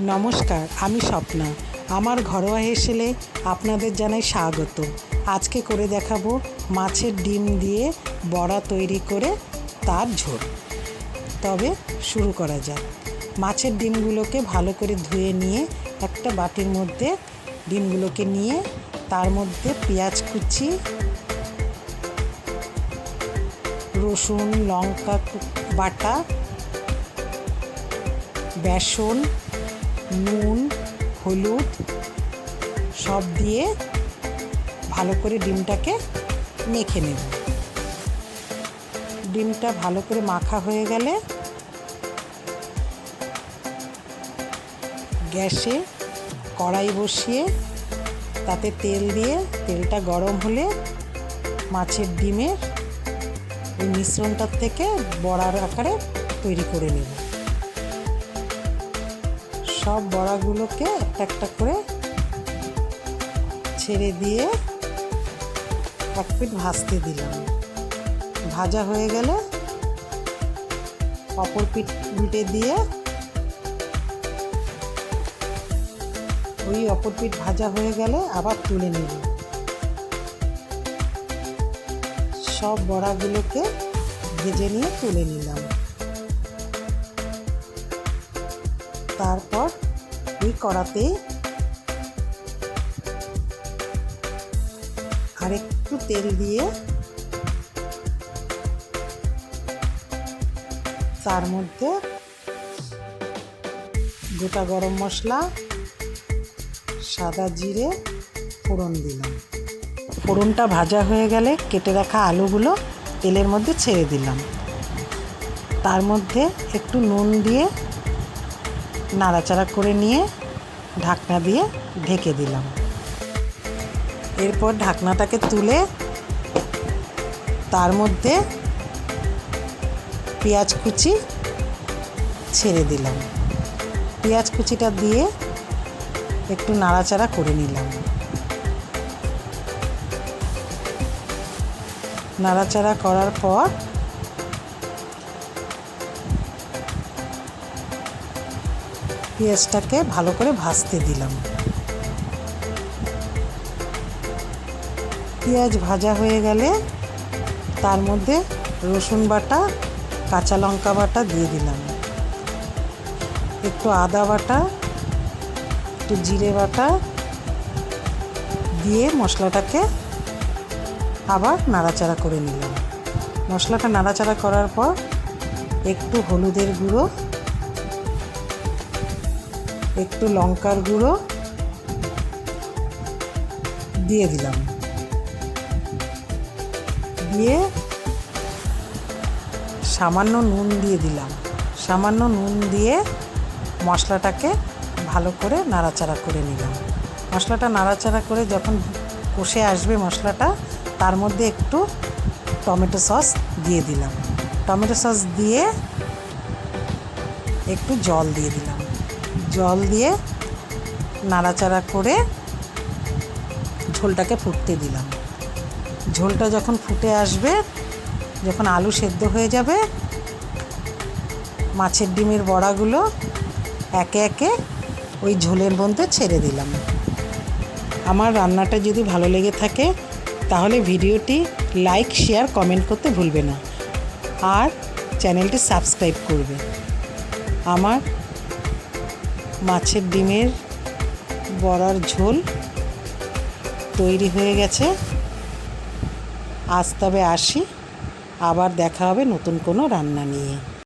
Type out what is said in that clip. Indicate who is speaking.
Speaker 1: নমস্কার, আমি স্বপ্না। আমার ঘরোয়া হেসেলে আপনাদের জানাই স্বাগত। আজকে করে দেখাবো মাছের ডিম দিয়ে বড়া তৈরি করে তার ঝোল। তবে শুরু করা যাক। মাছের ডিমগুলোকে ভালো করে ধুয়ে নিয়ে একটা বাটির মধ্যে ডিমগুলোকে নিয়ে তার মধ্যে পেঁয়াজ কুচি, রসুন, লঙ্কা বাটা, বেসন নুন, হলুদ, সব দিয়ে ভালো করে ডিমটাকে মেখে নেব। ডিমটা ভালো করে মাখা হয়ে গেলে গ্যাসে কড়াই বসিয়ে তাতে তেল দিয়ে, তেলটা গরম হলে মাছের ডিমের ওই মিশ্রণটার থেকে বড়ার আকারে তৈরি করে নেব। সব বড়াগুলোকে একটা একটা করে ছেড়ে দিয়ে এক পিঠ ভাজতে দিলাম। ভাজা হয়ে গেলে অপর পিঠ উল্টে দিয়ে ওই অপর পিঠ ভাজা হয়ে গেলে আবার তুলে নেব সব বড়াগুলোকে ভেজে নিয়ে তুলে নিলাম। ওই কড়াতে আরেকটু তেল দিয়ে তার মধ্যে গোটা গরম মশলা, সাদা জিরে, ফোড়ন দিলাম। ফোড়নটা ভাজা হয়ে গেলে কেটে রাখা আলুগুলো তেলের মধ্যে ছেড়ে দিলাম। তার মধ্যে একটু নুন দিয়ে নাড়াচাড়া করে নিয়ে ঢাকনা দিয়ে ঢেকে দিলাম। এরপর ঢাকনাটাকে তুলে তার মধ্যে পেঁয়াজ কুচি ছেড়ে দিলাম। পেঁয়াজ কুচিটা দিয়ে একটু নাড়াচাড়া করে নিলাম। নাড়াচাড়া করার পর পেঁয়াজটাকে ভালো করে ভাজতে দিলাম। পেঁয়াজ ভাজা হয়ে গেলে তার মধ্যে রসুন বাটা, কাঁচা লঙ্কা বাটা দিয়ে দিলাম। একটু আদা বাটা, একটু জিরে বাটা দিয়ে মশলাটাকে আবার নাড়াচাড়া করে নিলাম। মশলাটা নাড়াচাড়া করার পর একটু হলুদের গুঁড়ো একটু লঙ্কার গুঁড়ো দিয়ে দিলাম। দিয়ে সামান্য নুন দিয়ে দিলাম। সামান্য নুন দিয়ে মশলাটাকে ভালো করে নাড়াচাড়া করে নিলাম। মশলাটা নাড়াচাড়া করে যখন কষে আসবে মশলাটা, তার মধ্যে একটু টমেটো সস দিয়ে দিলাম। টমেটো সস দিয়ে একটু জল দিয়ে দিলাম। জল দিয়ে নাড়াচাড়া করে ঝোলটাকে ফুটতে দিলাম। ঝোলটা যখন ফুটে আসবে, যখন আলু সেদ্ধ হয়ে যাবে, মাছের ডিমের বড়াগুলো একে একে ওই ঝোলের মধ্যে ছেড়ে দিলাম। আমার রান্নাটা যদি ভালো লেগে থাকে, তাহলে ভিডিওটি লাইক, শেয়ার, কমেন্ট করতে ভুলবে না। আর চ্যানেলটি সাবস্ক্রাইব করবে। আমার মাছের ডিমের বড়ার ঝোল তৈরি হয়ে গেছে। আজ তবে আসি। আবার দেখা হবে নতুন কোনো রান্না নিয়ে।